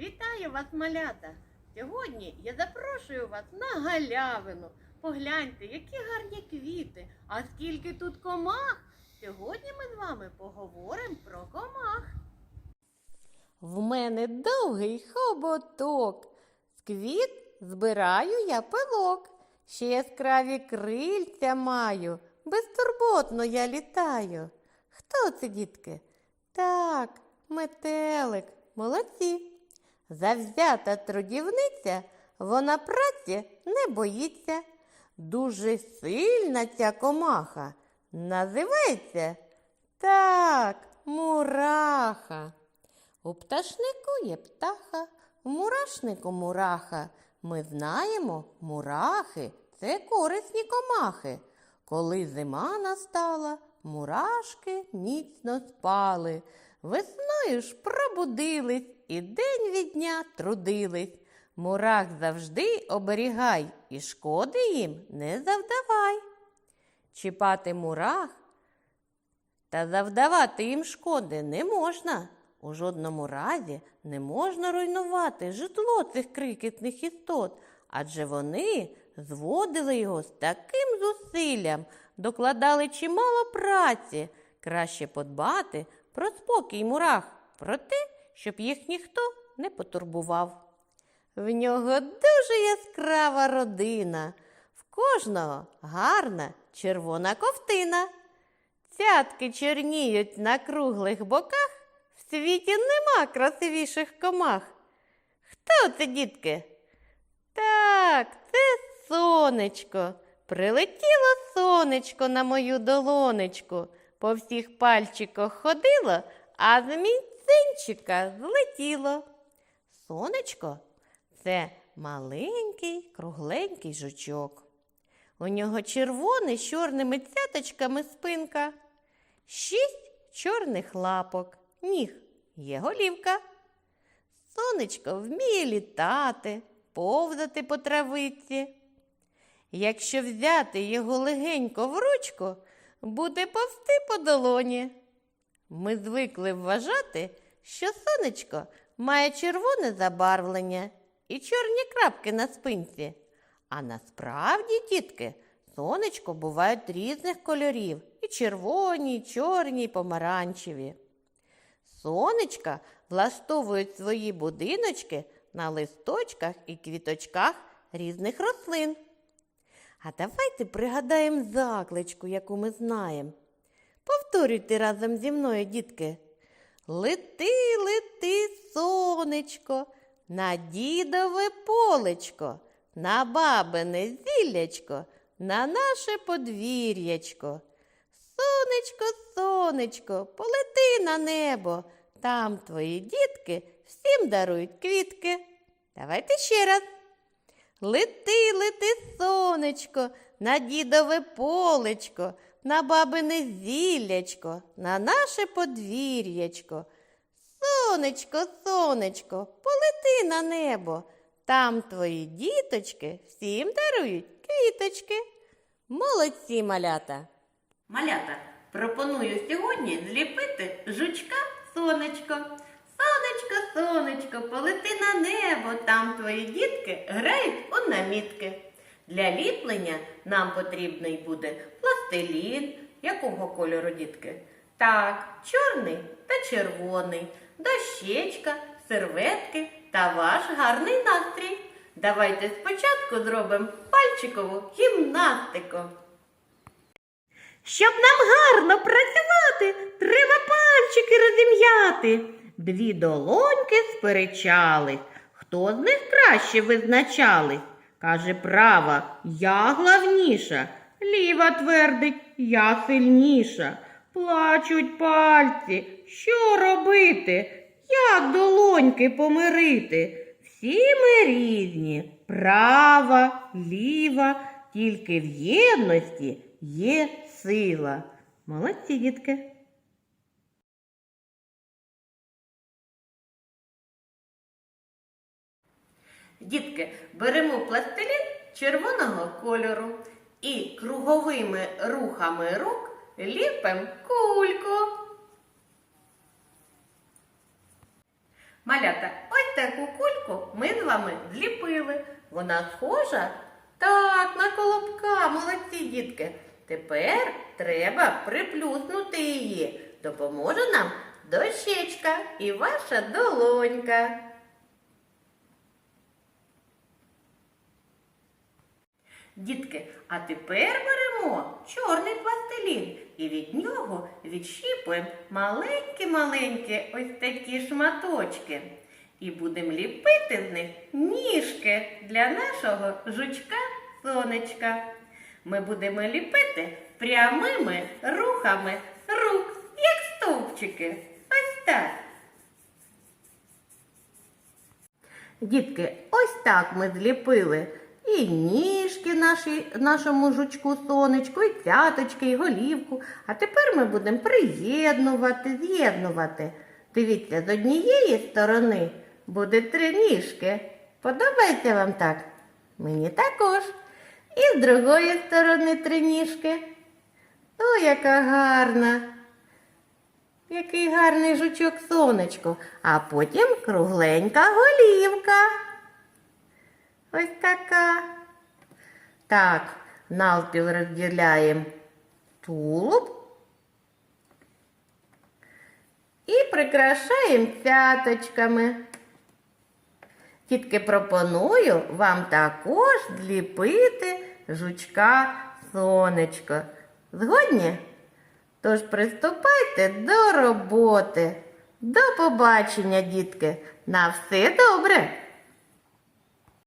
Вітаю вас, малята! Сьогодні я запрошую вас на галявину. Погляньте, які гарні квіти, а скільки тут комах. Сьогодні ми з вами поговоримо про комах. В мене довгий хоботок. З квіт збираю я пилок. Ще яскраві крильця маю. Безтурботно я літаю. Хто це, дітки? Так, метелик, молодці. Завзята трудівниця, вона праці не боїться. Дуже сильна ця комаха. Називається так, мураха. У пташнику є птаха, в мурашнику мураха. Ми знаємо, мурахи це корисні комахи. Коли зима настала, мурашки міцно спали. Весною ж пробудились і день від дня трудились. Мурах завжди оберігай і шкоди їм не завдавай. Чіпати мурах та завдавати їм шкоди не можна. У жодному разі не можна руйнувати житло цих крикетних істот, адже вони зводили його з таким зусиллям, докладали чимало праці. Краще подбати про спокій мурах, про те, щоб їх ніхто не потурбував. В нього дуже яскрава родина, в кожного гарна червона ковтина. Цятки чорніють на круглих боках, в світі нема красивіших комах. Хто це, дітки? Так, це сонечко. Прилетіло сонечко на мою долонечку. По всіх пальчиках ходило, а з мізинчика злетіло. Сонечко це маленький кругленький жучок. У нього червоний з чорними цяточками спинка, шість чорних лапок, ніг є голівка. Сонечко вміє літати, повзати по травиці. Якщо взяти його легенько в ручку, буде повсти по долоні. Ми звикли вважати, що сонечко має червоне забарвлення і чорні крапки на спинці. А насправді, дітки, сонечко бувають різних кольорів і червоні, і чорні, і помаранчеві. Сонечка влаштовують свої будиночки на листочках і квіточках різних рослин. А давайте пригадаємо закличку, яку ми знаємо. Повторюйте разом зі мною, дітки. Лети, лети, сонечко, на дідове полечко, на бабине зіллячко, на наше подвір'ячко. Сонечко, сонечко, полети на небо. Там твої дітки всім дарують квітки. Давайте ще раз. Лети, лети, сонечко, на дідове полечко, на бабине зіллячко, на наше подвір'ячко. Сонечко, сонечко, полети на небо. Там твої діточки всім дарують квіточки. Молодці малята. Малята, пропоную сьогодні зліпити жучка сонечко. Сонечко, сонечко, полети на небо, там твої дітки грають у намітки. Для ліплення нам потрібний буде пластилін. Якого кольору дітки? Так, чорний та червоний, дощечка, серветки та ваш гарний настрій. Давайте спочатку зробимо пальчикову гімнастику. Щоб нам гарно працювати, треба пальчики розім'яти. Дві долоньки сперечались. Хто з них краще визначались? Каже права, я главніша. Ліва твердить, я сильніша. Плачуть пальці. Що робити? Як долоньки помирити? Всі ми різні, права, ліва, тільки в єдності є сила. Молодці, дітки. Дітки, беремо пластилін червоного кольору і круговими рухами рук ліпимо кульку. Малята, ось таку кульку ми з вами зліпили. Вона схожа? Так, на колобка, молодці дітки. Тепер треба приплюснути її. Допоможе нам дощечка і ваша долонька. Дітки, а тепер беремо чорний пластилін і від нього відщіпуємо маленькі-маленькі ось такі шматочки. І будемо ліпити з них ніжки для нашого жучка сонечка. Ми будемо ліпити прямими рухами рук, як стовпчики. Ось так. Дітки, ось так ми зліпили і ніжки наші, нашому жучку сонечку, і цяточки, і голівку. А тепер ми будемо приєднувати, з'єднувати. Дивіться, з однієї сторони буде три ніжки. Подобається вам так? Мені також. І з другої сторони три ніжки. О, яка гарна! Який гарний жучок сонечко, а потім кругленька голівка. Ось така. Так, навпіл розділяємо тулуб і прикрашаємо цяточками. Тільки пропоную вам також зліпити жучка сонечко. Згодні? Тож приступайте до роботи. До побачення, дітки. На все добре!